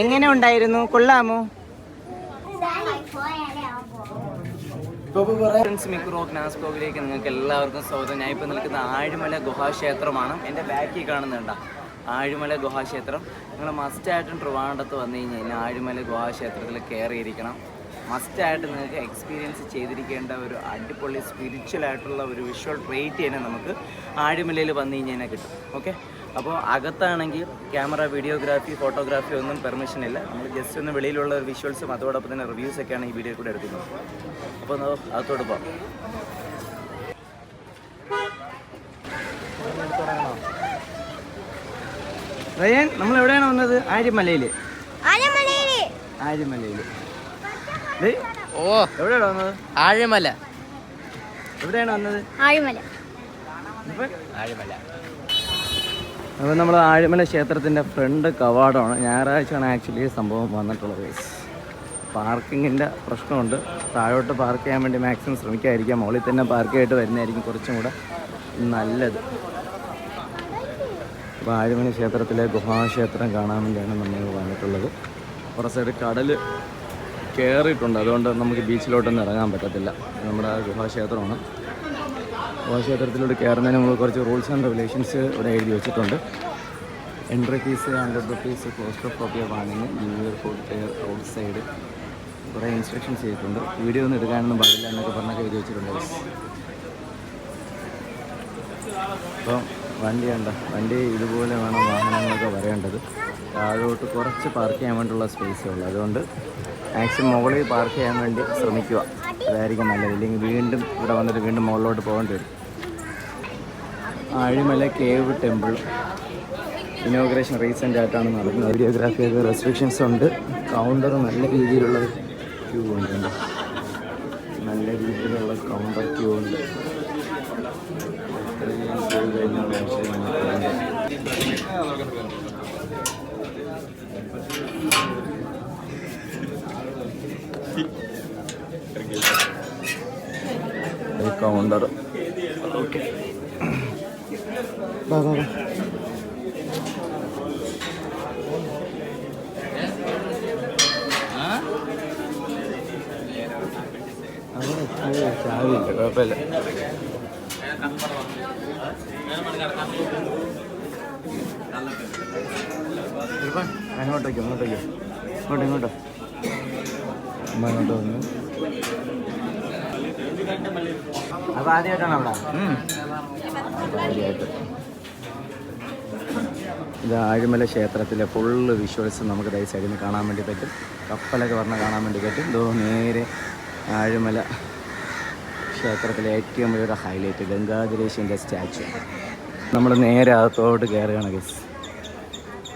എങ്ങനെ ഉണ്ടായിരുന്നു? കൊള്ളാമോ? ബ്ലോഗിലേക്ക് നിങ്ങൾക്ക് എല്ലാവർക്കും സ്വാഗതം. ഞാൻ ഇപ്പോൾ നിൽക്കുന്ന ആഴിമല ഗുഹാക്ഷേത്രമാണ് എന്റെ ബാക്കി കാണുന്നുണ്ട ആഴിമല ഗുഹാക്ഷേത്രം നിങ്ങൾ മസ്റ്റായിട്ടും ട്രിവാണ്ടത്ത് വന്നു കഴിഞ്ഞ് കഴിഞ്ഞാൽ ആഴിമല ഗുഹാക്ഷേത്രത്തിൽ കയറിയിരിക്കണം. മസ്റ്റായിട്ട് നിങ്ങൾക്ക് എക്സ്പീരിയൻസ് ചെയ്തിരിക്കേണ്ട ഒരു അടിപൊളി സ്പിരിച്വൽ ആയിട്ടുള്ള ഒരു വിഷ്വൽ ട്രീറ്റ് തന്നെ നമുക്ക് ആഴിമലയിൽ വന്നു കഴിഞ്ഞാൽ കിട്ടും. ഓക്കെ അപ്പോൾ അകത്താണെങ്കിൽ ക്യാമറ വീഡിയോഗ്രാഫി ഫോട്ടോഗ്രാഫി ഒന്നും പെർമിഷൻ ഇല്ല. നമ്മൾ ജസ്റ്റ് ഒന്ന് വെളിയിലുള്ള ഒരു വിഷ്വൽസും അതോടൊപ്പം തന്നെ റിവ്യൂസ് ഒക്കെയാണ് ഈ വീഡിയോ കൂടെ എടുക്കുന്നത്. അപ്പോൾ അകത്തോട്ട് പോകാം റയൻ നമ്മൾ എവിടെയാണ് വന്നത്? ആര്യമലയിൽ. ആര്യമലയിൽ. ഓ. എവിടെയാണ് വന്നത്? ആഴമല എവിടെയാണ് വന്നത്? ആഴമല ആഴിമല അപ്പോൾ നമ്മൾ ആഴിമല ക്ഷേത്രത്തിന്റെ ഫ്രണ്ട് കവാടമാണ്. ഞായറാഴ്ചയാണ് ആക്ച്വലി സംഭവം വന്നിട്ടുള്ളത്. പാർക്കിങ്ങിന്റെ പ്രശ്നമുണ്ട്. താഴോട്ട് പാർക്ക് ചെയ്യാൻ വേണ്ടി മാക്സിമം ശ്രമിക്കാതിരിക്കാം മുകളിൽ തന്നെ പാർക്ക് ചെയ്തിട്ട് വരുന്നതായിരിക്കും കുറച്ചും കൂടെ നല്ലത്. അപ്പോൾ ആഴിമല ക്ഷേത്രത്തിലെ ഗുഹാക്ഷേത്രം കാണാൻ വേണ്ടിയാണ് നമ്മൾ വന്നിട്ടുള്ളത്. സൈഡ് കടൽ കയറിയിട്ടുണ്ട്. അതുകൊണ്ട് നമുക്ക് ബീച്ചിലോട്ടൊന്നും ഇറങ്ങാൻ പറ്റത്തില്ല. നമ്മുടെ ഗുഹാക്ഷേത്രമാണ്. ഗുഹാക്ഷേത്രത്തിലൂടെ കയറുന്നതിന് നമ്മൾ കുറച്ച് റൂൾസ് ആൻഡ് റെഗുലേഷൻസ് ഇവിടെ എഴുതി വെച്ചിട്ടുണ്ട്. Entry fees hundred rupees claustrophobia വാണിങ് new year food fair outside കുറേ ഇൻസ്ട്രക്ഷൻസ് ചെയ്തിട്ടുണ്ട്. വീഡിയോ ഒന്നും എടുക്കാനൊന്നും പാടില്ല എന്നൊക്കെ പറഞ്ഞൊക്കെ എഴുതി വെച്ചിട്ടുണ്ട് അപ്പം വണ്ടി ഉണ്ട വണ്ടി ഇതുപോലെ വേണം വാഹനങ്ങളൊക്കെ വരേണ്ടത്. താഴോട്ട് കുറച്ച് പാർക്ക് ചെയ്യാൻ വേണ്ടിയുള്ള സ്പേസേ ഉള്ളൂ. അതുകൊണ്ട് മാക്സിമം മുകളിൽ പാർക്ക് ചെയ്യാൻ വേണ്ടി ശ്രമിക്കുക. അതായിരിക്കും നല്ലത്. ഇല്ലെങ്കിൽ വീണ്ടും ഇവിടെ വന്നിട്ട് വീണ്ടും മുകളിലോട്ട് പോകേണ്ടി വരും. Azhimala cave temple inauguration recent ആയിട്ടാണ് നടക്കുന്നത് വീഡിയോഗ്രാഫിയൊക്കെ റെസ്ട്രിക്ഷൻസ് ഉണ്ട്. കൗണ്ടർ നല്ല രീതിയിലുള്ള ക്യൂ ഉണ്ട്. നല്ല രീതിയിലുള്ള കൗണ്ടർ ക്യൂ ഉണ്ട്. ഈ കൗണ്ടർ ഓക്കെ ചാവില്ല കുഴപ്പമില്ല അങ്ങോട്ടേക്കോ അങ്ങോട്ടേക്കോ ഇങ്ങോട്ടോ ഇങ്ങോട്ട് ഇങ്ങോട്ടോ അമ്മ ഇങ്ങോട്ട് വന്നു അപ്പൊ ആദ്യമായിട്ടാണ് അവിടെ? ഇത് ആഴിമല ക്ഷേത്രത്തിലെ ഫുള്ള് വിഷ്വൽസ് നമുക്ക് ഈ സൈഡിൽ നിന്ന് കാണാൻ വേണ്ടി പറ്റും. കപ്പലൊക്കെ പറഞ്ഞാൽ കാണാൻ വേണ്ടി പറ്റും. ഇതോ നേരെ ആഴിമല ക്ഷേത്രത്തിലെ ഏറ്റവും വലിയൊരു ഹൈലൈറ്റ് ഗംഗാധരേശിന്റെ സ്റ്റാച്ചു നമ്മൾ നേരെ അകത്തോട്ട് കയറുകയാണ് ഗസ്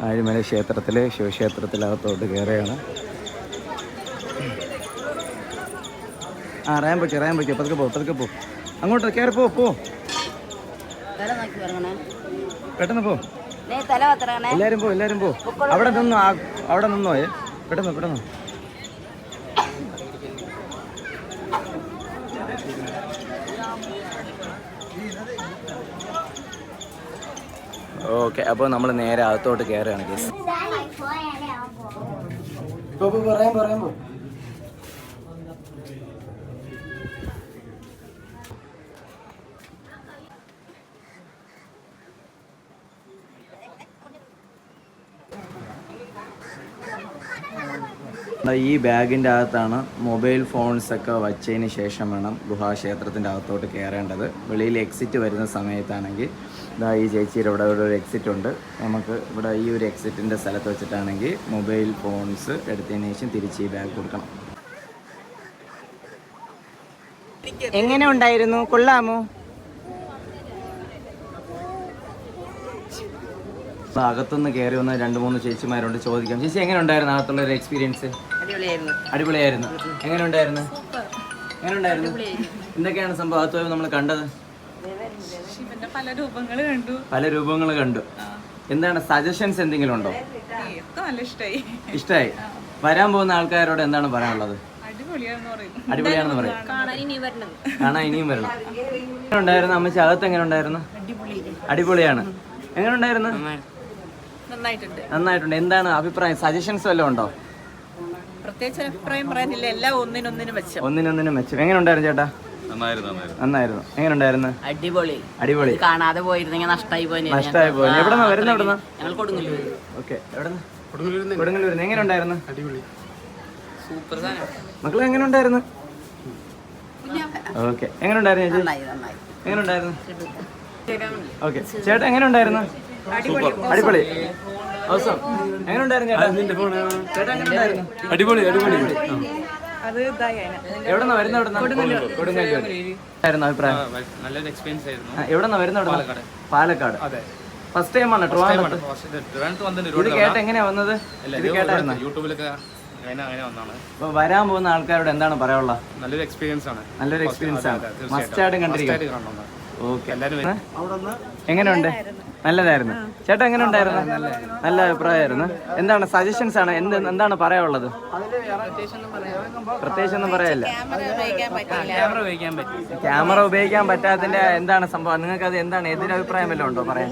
ആഴിമല ക്ഷേത്രത്തിലെ ശിവക്ഷേത്രത്തിലകത്തോട്ട് കയറുകയാണ് ആ റാം വയ്ക്കുക അറിയാൻ വയ്ക്കുക പതുക്കെ പോ പതുക്കെ പോ അങ്ങോട്ട് കയറി പോ പോ തല നോക്കി ഇറങ്ങണേ പെട്ടെന്ന് പോ നീ തല പത്തിറങ്ങണേ എല്ലാരും പോ എല്ലാരും പോ അവിടെ നിന്നോ അവിടെ നിന്നോ പെട്ടെന്ന് പെട്ടെന്ന് ഓക്കെ അപ്പോൾ നമ്മൾ നേരെ അകത്തോട്ട് കയറുകയാണ് കേസ് പറയാൻ പറയാൻ പോ ഈ ബാഗിന്റെ അകത്താണ് മൊബൈൽ ഫോൺസൊക്കെ വച്ചതിന് ശേഷം വേണം ഗുഹാക്ഷേത്രത്തിന്റെ അകത്തോട്ട് കയറേണ്ടത്. വെളിയിൽ എക്സിറ്റ് വരുന്ന സമയത്താണെങ്കിൽ ഇതാ ഈ ചേച്ചിയുടെ ഇവിടെ ഇവിടെ ഒരു എക്സിറ്റ് ഉണ്ട്. നമുക്ക് ഇവിടെ ഈ ഒരു എക്സിറ്റിന്റെ സ്ഥലത്ത് വെച്ചിട്ടാണെങ്കിൽ മൊബൈൽ ഫോൺസ് എടുത്തതിന് ശേഷം തിരിച്ച് ഈ ബാഗ് കൊടുക്കണം. എങ്ങനെ ഉണ്ടായിരുന്നു? കൊള്ളാമോ? അകത്തുനിന്ന് കയറി വന്ന രണ്ട് മൂന്ന് ചേച്ചിമാരോട് ചോദിക്കാം. ചേച്ചി എങ്ങനെ ഉണ്ടായിരുന്നു? അകത്തുള്ള ഒരു എക്സ്പീരിയൻസ് അടിപൊളിയായിരുന്നു. അടിപൊളിയായിരുന്നു. എങ്ങനെ ഉണ്ടായിരുന്നു എങ്ങനെ ഉണ്ടായിരുന്നു എന്തൊക്കെയാണ് സംഭവം നമ്മൾ കണ്ടത്? പല രൂപങ്ങൾ കണ്ടു. പല രൂപങ്ങൾ കണ്ടു. എന്താണ് സജഷൻസ് എന്തെങ്കിലും ഉണ്ടോ? ഇഷ്ടായി. ഇഷ്ടമായി വരാൻ പോകുന്ന ആൾക്കാരോട് എന്താണ് പറയാനുള്ളത്? അടിപൊളിയാണെന്ന് പറയും. കാണാൻ ഇനി വരണം. കാണാൻ ഇനിയും വരണം. എങ്ങനെ ഉണ്ടായിരുന്നു അമ്മച്ചി അകത്ത് എങ്ങനെ ഉണ്ടായിരുന്നു അടിപൊളിയാണ്. എങ്ങനെ ഉണ്ടായിരുന്നു നന്നായിട്ടുണ്ട്. നന്നായിട്ടുണ്ട്. എന്താണ് അഭിപ്രായം? സജഷൻസ് വല്ലതും ഉണ്ടോ? പ്രത്യേകിച്ച് അഭിപ്രായം പറയാനില്ല. എല്ലാം ഒന്നിനൊന്നിനും മെച്ചം ഒന്നിനൊന്നിനും മെച്ചം എങ്ങനെ ഉണ്ടായിരുന്നു ചേട്ടാ? നന്നായിരുന്നു നന്നായിരുന്നു. നന്നായിരുന്നു. എങ്ങനെ ഉണ്ടായിരുന്നു അടിപൊളി. അടിപൊളി കാണാതെ പോയിരുന്നെങ്കിൽ നഷ്ടമായി പോയി നഷ്ടമായി പോയി. എവിടെന്നാ വരുന്ന എവിടെന്നാ? ഞങ്ങൾ കൊടുങ്ങില്ല ഓക്കെ എവിടെന്ന്? കൊടുങ്ങല്ലൂരിന്ന് എങ്ങനെ ഉണ്ടായിരുന്നു സൂപ്പർ സാധനം. മക്കളെ എങ്ങനെ ഉണ്ടായിരുന്നു ഓക്കെ. എങ്ങനെ ഉണ്ടായിരുന്നു ചേച്ചി എങ്ങനെ ഉണ്ടായിരുന്നു ഓക്കെ. ചേട്ടാ എങ്ങനെ ഉണ്ടായിരുന്നു അടിപൊളി. അടിപൊളി അടിപൊളി. അത് ഇതായി എവിടെന്നാ വരുന്ന എവിടെന്നാ കൊടുങ്ങല്ലൂർ. ആയിരുന്നു അഭിപ്രായം. നല്ലൊരു എക്സ്പീരിയൻസ് ആയിരുന്നു. ആ, എവിടെന്നാ വരുന്ന എവിടെന്നാ പാലക്കാട്. അതെ. ഫസ്റ്റ് ടൈം ആണ്? ട്രിവാൻഡ്രത്ത്? ഇത് കേട്ട കേട്ട് എങ്ങനെയാ വന്നത്? ഇത് കേട്ടായിരുന്നോ? യൂട്യൂബിലൊക്കെ വരാൻ പോകുന്ന ആൾക്കാരോട് എന്താണ് പറയാനുള്ള? നല്ലൊരു എക്സ്പീരിയൻസ് ആണ്. നല്ലൊരു എക്സ്പീരിയൻസ് ആണ്. മസ്റ്റ് ആയിട്ടും കണ്ടിരിക്കും. ഓക്കെ എങ്ങനെയുണ്ട്? നല്ലതായിരുന്നു. ചേട്ടാ എങ്ങനെ ഉണ്ടായിരുന്നു? നല്ല അഭിപ്രായമായിരുന്നു. എന്താണ് സജഷൻസ് ആണ്? എന്ത് എന്താണ് പറയാനുള്ളത്? പ്രത്യേകിച്ചൊന്നും പറയാനില്ല. ക്യാമറ ഉപയോഗിക്കാൻ പറ്റും. ക്യാമറ ഉപയോഗിക്കാൻ പറ്റാത്തതിന്റെ എന്താണ് സംഭവം? നിങ്ങൾക്ക് അത് എന്താണ് എതിരഭിപ്രായം വല്ലതും ഉണ്ടോ പറയാൻ?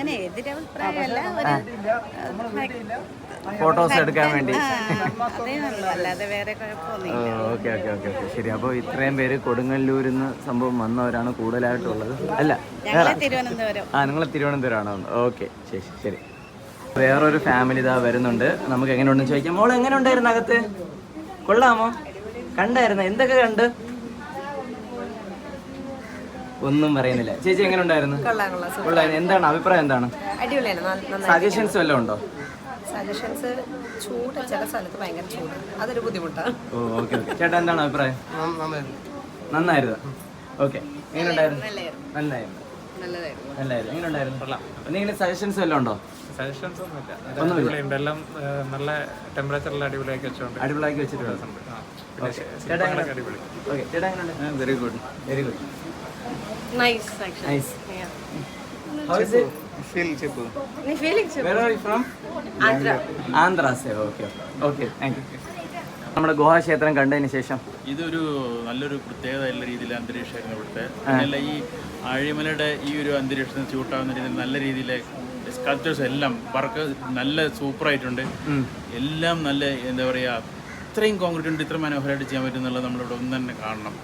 ഫോട്ടോസ് എടുക്കാൻ വേണ്ടി. Okay okay okay okay. ശരി അപ്പോൾ ഇത്രയും പേര് കൊടുങ്ങല്ലൂരിൽ നിന്ന് സംഭവം വന്നവരാണ് കൂടുതലായിട്ടുള്ളത്. അല്ല ആ നിങ്ങൾ തിരുവനന്തപുരമാണോ ഓക്കെ ശരി ശരി വേറൊരു ഫാമിലി ഇതാ വരുന്നുണ്ട്. നമുക്ക് എങ്ങനെ ഉണ്ടെന്ന് ചോദിക്കാം. മോൾ എങ്ങനെ ഉണ്ടായിരുന്നു അകത്ത്? കൊള്ളാമോ? കണ്ടായിരുന്നു? എന്തൊക്കെ കണ്ട്? ഒന്നും പറയുന്നില്ല. ചേച്ചി എങ്ങനെ ഉണ്ടായിരുന്നു കൊള്ളായിരുന്നു. എന്താണ്? അഭിപ്രായം എന്താണ്? അടിപൊളിയാണ്. സജഷൻസ് വല്ലതും ഉണ്ടോ? സജഷൻസ് ചൂട് ചില സ്ഥലത്ത് ഭയങ്കര ചൂട്. അതൊരു ബുദ്ധിമുട്ടാണ് ഓ ഓക്കെ ഓക്കെ. ചേട്ടാ എന്താണ് അഭിപ്രായം? നന്നായിരുന്നു. ഓക്കെ എങ്ങനെ ഉണ്ടായിരുന്നു നല്ലായിരുന്നു. നല്ലതായിരുന്നു. നല്ലായിരുന്നു. എങ്ങനെ ഉണ്ടായിരുന്നു എന്തെങ്കിലും സജഷൻസ് വല്ലതും ഉണ്ടോ? സജഷൻസ് ഒന്നുമില്ല. എല്ലാം നല്ല ടെമ്പറേച്ചറിൽ അടിപൊളിയാക്കി വെച്ചോണ്ട്. അടിപൊളിയാക്കി വെച്ചിട്ടുണ്ട്. Very good very good nice nice how is it feeling Where are you from? Andhra say okay okay thank you നമ്മുടെ ഗുഹാക്ഷേത്രം കണ്ടതിന് ശേഷം. ഇതൊരു നല്ലൊരു പ്രത്യേകത ഉള്ള രീതിയിൽ അന്തരീക്ഷമായിരുന്നു ഇവിടുത്തെ. അല്ല ഈ ആഴിമലയുടെ ഈ ഒരു അന്തരീക്ഷത്തിന് ചൂട്ടാവുന്ന രീതിയിൽ നല്ല രീതിയിലെ സ്കൾപ്ചേഴ്സ് എല്ലാം വർക്ക് നല്ല സൂപ്പറായിട്ടുണ്ട്. എല്ലാം നല്ല എന്താ പറയുക ഇത്രയും കോൺക്രീറ്റ് ഉണ്ട് ഇത്ര മനോഹരമായിട്ട് ചെയ്യാൻ പറ്റും എന്നുള്ളത് നമ്മളിവിടെ ഒന്ന് തന്നെ കാണണം.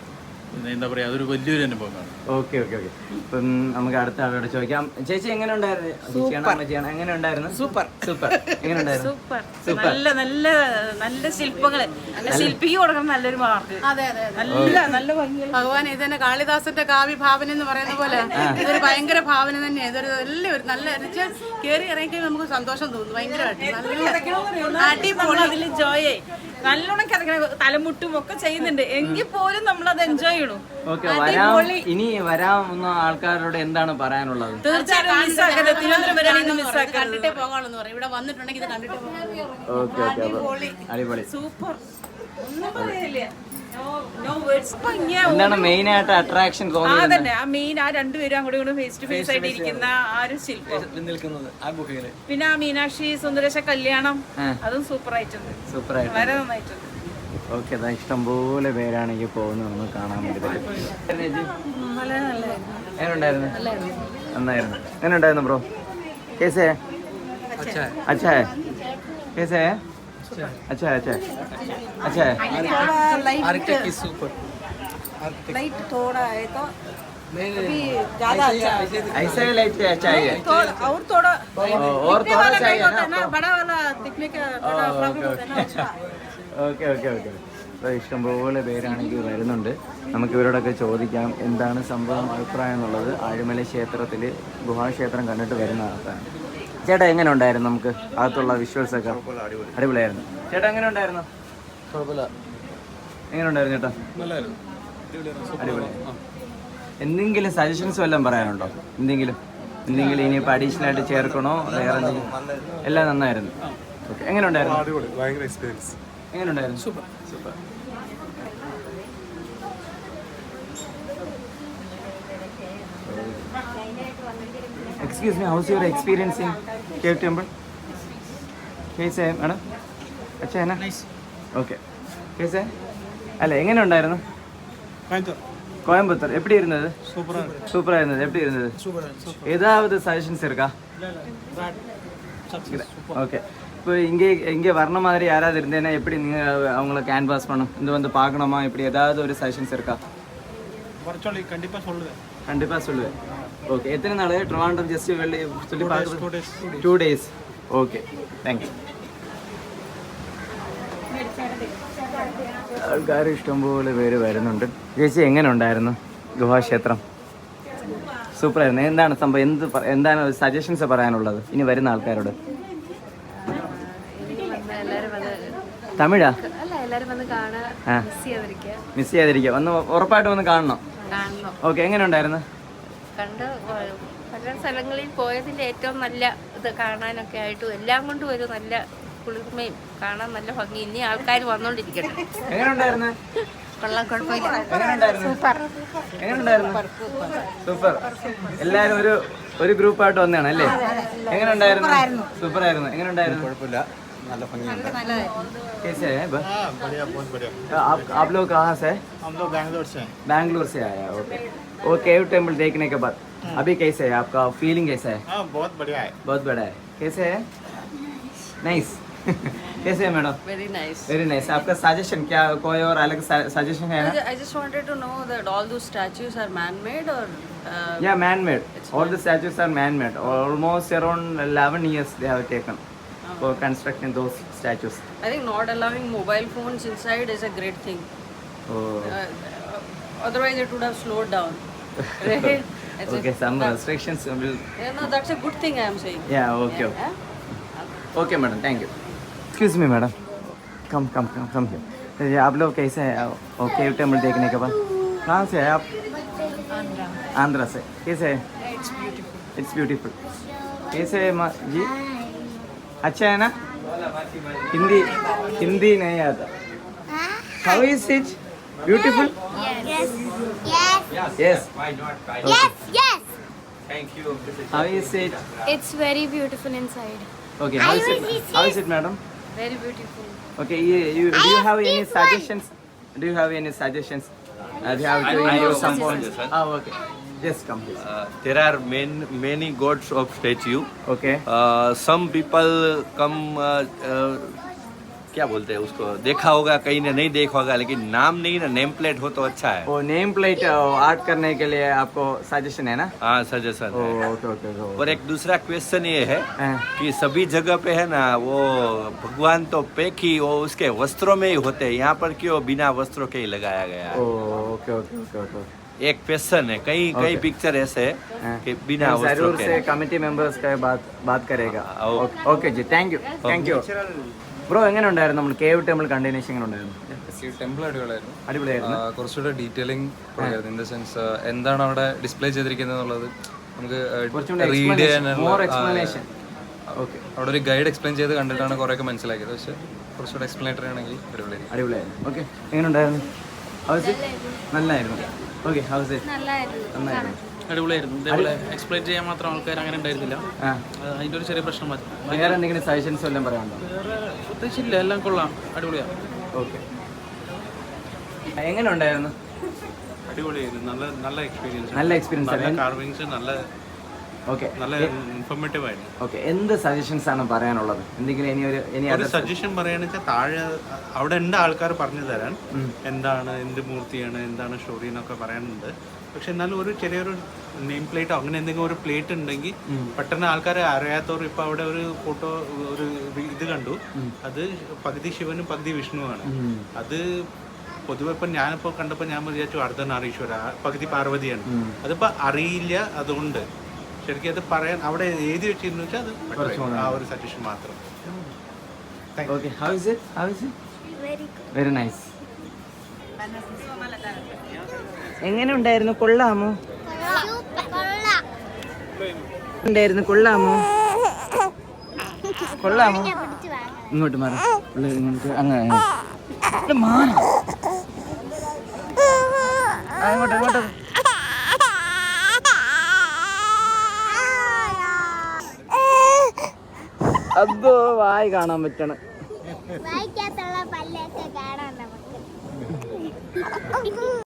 എന്താ പറയുക അതൊരു വലിയൊരു അനുഭവമാണ്. Okay okay okay. ഇപ്പം നമുക്ക് അടുത്ത ആളോട് ചോദിക്കാം. ചേച്ചി എങ്ങനെ ഉണ്ടായിരുന്നു? എങ്ങനെ ഉണ്ടായിരുന്നു സൂപ്പർ. സൂപ്പർ. എങ്ങനെ ഉണ്ടായിരുന്നു സൂപ്പർ. നല്ല നല്ല നല്ല ശില്പങ്ങൾ. ശില്പിക്ക് കൊടുക്കണം നല്ലൊരു മാർക്ക്. അതെ അതെ നല്ല നല്ല ഭഗവാൻ തന്നെ കാളിദാസന്റെ കാവ്യ ഭാവന എന്ന് പറയുന്ന പോലെ ഇതൊരു ഭയങ്കര ഭാവന തന്നെയാണ് ഇതൊരു നല്ല ഒരു നല്ല കയറി ഇറങ്ങി നമുക്ക് സന്തോഷം തോന്നുന്നു ഭയങ്കരമായിട്ട്. നല്ല അടിപൊളി. അതിൽ ജോയ് നല്ലോണം കിടക്കണ തലമുട്ടും ഒക്കെ ചെയ്യുന്നുണ്ട്. എങ്കിൽ പോലും നമ്മൾ അത് എൻജോയ് ഓക്കെ വരാം. ഇനി വരാവുന്ന ആൾക്കാരോട് എന്താണ് പറയാനുള്ളത്? കണ്ടിട്ടേ പറയും. ഇവിടെ വന്നിട്ടുണ്ടെങ്കിൽ ഇത് കണ്ടിട്ടേ പോകാം. ഓക്കെ ഓക്കെ അപ്പോൾ അടിപൊളി. സൂപ്പർ. ഒന്നും എന്താണ് മെയിൻ ആയിട്ട് അട്രാക്ഷൻ ആ തോന്നുന്നത് തന്നെ ആ മെയിൻ ആ രണ്ടുപേരും അങ്ങോട്ടും ഇങ്ങോട്ടും ഫേസ് ടു ഫേസ് ആയിട്ട് ഇരിക്കുന്ന ആ ഒരു ശില്പം. നിൽക്കുന്നത് ആ ഗുഹയിൽ. പിന്നെ ആ മീനാക്ഷി സുന്ദരേശ കല്യാണം. അതും സൂപ്പർ ആയിട്ടുണ്ട്. സൂപ്പർ ആയിട്ട് വളരെ നന്നായിട്ടുണ്ട്. ഓക്കെ അതാ ഇഷ്ടംപോലെ പേരാണെങ്കിൽ പോകുന്നത് നമുക്ക് കാണാൻ വേണ്ടി പറ്റും എങ്ങനെ ഉണ്ടായിരുന്നു നന്നായിരുന്നു എങ്ങനെ ഉണ്ടായിരുന്നു ബ്രോ കേസേ अच्छा है कैसे है अच्छा है अच्छा है अच्छा है लाइट थोड़ा है तो अभी ज्यादा अच्छा है ऐसा ही लाइट चाहिए थोड़ा और थोड़ा ओ, और थोड़ा चाहिए ना होता है ना बड़ा वाला दिखने का थोड़ा प्रॉब्लम होता है ना उसका ഓക്കെ ഓക്കെ ഓക്കെ. ഇഷ്ടംപോലെ പേരാണെങ്കിൽ വരുന്നുണ്ട്. നമുക്ക് ഇവരോടൊക്കെ ചോദിക്കാം എന്താണ് സംഭവം അഭിപ്രായം എന്നുള്ളത്. ആഴിമല ക്ഷേത്രത്തിൽ ഗുഹാക്ഷേത്രം കണ്ടിട്ട് വരുന്ന ആൾക്കാരാണ്. ചേട്ടാ എങ്ങനെ ഉണ്ടായിരുന്നു നമുക്ക്? അകത്തുള്ള വിഷ്വൽസ് ഒക്കെ. അടിപൊളിയായിരുന്നു. ചേട്ടാ എങ്ങനെ ഉണ്ടായിരുന്നു? എങ്ങനെ ഉണ്ടായിരുന്നു ചേട്ടാ? അടിപൊളി. എന്തെങ്കിലും സജഷൻസ് വല്ലതും പറയാനുണ്ടോ? എന്തെങ്കിലും? എന്തെങ്കിലും ഇനി അഡീഷണൽ ആയിട്ട് ചേർക്കണോ? വേറെ എല്ലാം നന്നായിരുന്നു. ഓക്കെ എങ്ങനെ ഉണ്ടായിരുന്നു? എക്സ്പീരിയൻസ് എങ്ങനെ ഉണ്ടായിരുന്നു super. Super excuse me how's your experience in cave temple case madam അച്ഛാ എന്നാ? ഓക്കെ കേസ് അല്ല എങ്ങനെ ഉണ്ടായിരുന്നു കോയമ്പത്തൂർ. எப்படி இருந்தது சூப்பரா சூப்பரா இருந்தது எப்படி இருந்தது ஏதாவது சஜஷன்ஸ் இருக்கா ஓகே இப்போ இங்கே இங்கே வர்ண மாதிரி யாராவது இருந்தேன்னா எப்படி நீங்கள் அவங்கள கேன்வாஸ் பண்ணும் இது வந்து பார்க்கணுமா இப்படி ஏதாவது ஒரு சஜஷன்ஸ் இருக்கா சொல்லி கண்டிப்பாக சொல்லுவேன் கண்டிப்பாக சொல்லுவேன் ஓகே எத்தனை நாள் ட்ரிவாண்டம் ஜஸ்ட் வெளி சொல்லி பார்க்குறது டூ டேஸ் ஓகே தேங்க்யூ ആൾക്കാർ ഇഷ്ടംപോലെ പേര് വരുന്നുണ്ട് ചേച്ചി എങ്ങനെ ഉണ്ടായിരുന്നു ഗുഹാക്ഷേത്രം സൂപ്പറായിരുന്നു എന്താണ് സംഭവം എന്ത് എന്താണ് സജഷൻസ് പറയാനുള്ളത് ഇനി വരുന്ന ആൾക്കാരോട് തമിഴാ? മിസ് ചെയ്യാതിരിക്കുക ഒന്ന് വന്ന് ഉറപ്പായിട്ട് വന്ന് കാണണം. കാണണം. ഓക്കെ എങ്ങനെ ഉണ്ടായിരുന്നു? കണ്ട് പല സ്ഥലങ്ങളിൽ പോയതിന്റെ ഏറ്റവും നല്ല ഇത് കാണാനൊക്കെ ആയിട്ടും എല്ലാം കൊണ്ടും ഒരു നല്ല കുളിർമയും കാണാൻ നല്ല ഭംഗി. ഇനി ആൾക്കാർ വന്നോണ്ടിരിക്കട്ടെ. എങ്ങനെ ഉണ്ടായിരുന്നു? കൊള്ളാം കുഴപ്പമില്ല. സൂപ്പർ. എങ്ങനെ ഉണ്ടായിരുന്നു? സൂപ്പർ. എല്ലാരും ഒരു ഒരു ഗ്രൂപ്പായിട്ട് വന്നതാണ് അല്ലേ? എങ്ങനെ ഉണ്ടായിരുന്നു? സൂപ്പർ ആയിരുന്നു എങ്ങനെ ഉണ്ടായിരുന്നു? കുഴപ്പമില്ല. कैसे हैं बढ़िया बहुत बढ़िया आप लोग कहाँ से हम लोग बैंगलोर से बैंगलोर से आया ओके वो केव टेंपल देखने के बाद अभी कैसे है आपका फीलिंग कैसा है बहुत बढ़िया है बहुत बढ़िया है कैसे है नाइस कैसे है madam very nice very nice आपका सजेशन क्या कोई और अलग सजेशन है ना I just wanted to know that all two statues are man made और या man made all the statues are man made almost around 11 years they have taken for constructing those statues. I think not allowing mobile phones inside is a great thing. Oh, Uh, otherwise, it would have slowed down. Right? It's a- okay. Some restrictions will. Yeah, no, that's a good thing I am saying. Yeah, okay. okay. Yeah? Okay, madam. Thank you. Excuse me, madam. Come, come, come, come here. ये आप लोग कैसे हैं okay temple देखने के बाद कहाँ से है आप आंध्रा से कैसे है इट्स ब्यूटीफुल कैसे है जी अच्छा है ना हिंदी हिंदी नहीं आता how is it beautiful yes yes Thank you. How is it? It's very beautiful inside. Okay. How is it? How is it, madam? Very beautiful. Okay. You, you do you have any suggestions? Do you have any suggestions? Uh, do you have, do you some points? Oh, okay. Just come please. Uh, there are many many gods of statue. okay. Uh, some people come uh, uh, क्या बोलते हैं उसको? देखा होगा कहीं ने नहीं देखा होगा लेकिन नाम नहीं ना नेम प्लेट हो तो अच्छा है। वो नेम प्लेट आर्ट करने के लिए आपको सजेशन है ना? हाँ सजेशन है। ओके ओके और एक दूसरा क्वेश्चन ये है हाँ। कि सभी जगह पे है ना वो भगवान तो पैक ही वो उसके वस्त्रों में ही होते हैं। यहाँ पर क्यों बिना वस्त्रों के ही लगाया गया ओके ओके ओके ओके एक क्वेश्चन है कई कई Okay. पिक्चर ऐसे हाँ। है कि बिना हम वस्त्रों जरूर के से कमिटी मेंबर्स का बात बात करेगा हाँ, okay. Okay ji thank you thank you bro എങ്ങനെ ഉണ്ടായിരുന്നു നമ്മൾ കേവ് ടെമ്പിൾ കണ്ടതിന് ശേഷം എങ്ങനെ ഉണ്ടായിരുന്നു ടെമ്പിൾ അടിപൊളിയായിരുന്നു അടിപൊളിയായിരുന്നു ആ, കുറച്ചുകൂടെ ഡീറ്റെയിലിംഗ് കൊടുക്കായിരുന്നു ഇൻ ദ സെൻസ് എന്താണ് അവിടെ ഡിസ്പ്ലേ ചെയ്തിരിക്കുന്നത് എന്നുള്ളത് നമുക്ക് കുറച്ചുകൂടി റീഡ് മോർ ചെയ്യാനുള്ള എക്സ്പ്ലനേഷൻ ഓക്കെ അവിടെ ഒരു ഗൈഡ് എക്സ്പ്ലെയിൻ ചെയ്ത് കണ്ടിട്ടാണ് കുറേയൊക്കെ മനസ്സിലാക്കിയത് പക്ഷേ കുറച്ചുകൂടെ എക്സ്പ്ലനേറ്ററി ആണെങ്കിൽ അടിപൊളിയായിരിക്കും അടിപൊളിയായിരുന്നു ഓക്കെ എങ്ങനെ ഉണ്ടായിരുന്നു ഹൗസ് നല്ലായിരുന്നു ഓക്കെ ഹൗസ് അടിപൊളിയായിരുന്നു. ഇതേപോലെ എക്സ്പ്ലെയിൻ ചെയ്യാൻ മാത്രം ആൾക്കാർ അങ്ങനെ ഉണ്ടായിരുന്നില്ല. അതിന്റെ ഒരു ചെറിയ പ്രശ്നം മതി വേറെ എന്തെങ്കിലും സജഷൻസ് എല്ലാം പറയാനുണ്ടോ? വേറെ പ്രത്യേകിച്ചില്ല. എല്ലാം കൊള്ളാം. അടിപൊളിയാണ് ഓക്കെ എങ്ങനെ ഉണ്ടായിരുന്നു അടിപൊളിയായിരുന്നു. നല്ല നല്ല എക്സ്പീരിയൻസ് നല്ല എക്സ്പീരിയൻസ് നല്ല കാർവിങ്സ് നല്ല ഓക്കെ നല്ല ഇൻഫോർമേറ്റീവ് ആയിരുന്നു. ഓക്കെ എന്ത് സജഷൻസ് ആണ് പറയാനുള്ളത്? എന്തെങ്കിലും ഇനി ഒരു ഇനി ഒരു സജഷൻ പറയാന്ന് വെച്ചാൽ താഴെ അവിടെ ഉണ്ട് ആൾക്കാർ പറഞ്ഞു തരാൻ. എന്താണ് എന്ത് മൂർത്തിയാണ് എന്താണ് സ്റ്റോറി എന്നൊക്കെ പറയാനുണ്ട്. പക്ഷെ എന്നാലും ഒരു ചെറിയൊരു നെയിം പ്ലേറ്റോ അങ്ങനെ എന്തെങ്കിലും ഒരു പ്ലേറ്റ് ഉണ്ടെങ്കിൽ പെട്ടെന്ന് ആൾക്കാരെ അറിയാത്തവർ ഇപ്പൊ അവിടെ ഒരു ഫോട്ടോ ഒരു ഇത് കണ്ടു. അത് പകുതി ശിവനും പകുതി വിഷ്ണുവാണ്. അത് പൊതുവെ ഇപ്പൊ ഞാനിപ്പോ കണ്ടപ്പോ ഞാൻ വിചാരിച്ചു അർദ്ധനാരീശ്വര പകുതി പാർവതിയാണ്. അതിപ്പോ അറിയില്ല അതുകൊണ്ട്. ശരിക്കും അത് പറയാൻ അവിടെ എഴുതി വെച്ചിരുന്നു വെച്ചാൽ അത് ആ ഒരു സജഷൻ മാത്രം. Okay how is it how is it Very very nice എങ്ങനെ ഉണ്ടായിരുന്നു കൊള്ളാമോ? ഉണ്ടായിരുന്നു കൊള്ളാമോ? കൊള്ളാമോ? ഇങ്ങോട്ട് മാറാം. ഇങ്ങോട്ട് അങ്ങനെ അങ്ങോട്ട് മാറാം ആ, ഇങ്ങോട്ട് ഇങ്ങോട്ട് അതോ വായി കാണാൻ പറ്റണം. നമുക്ക്.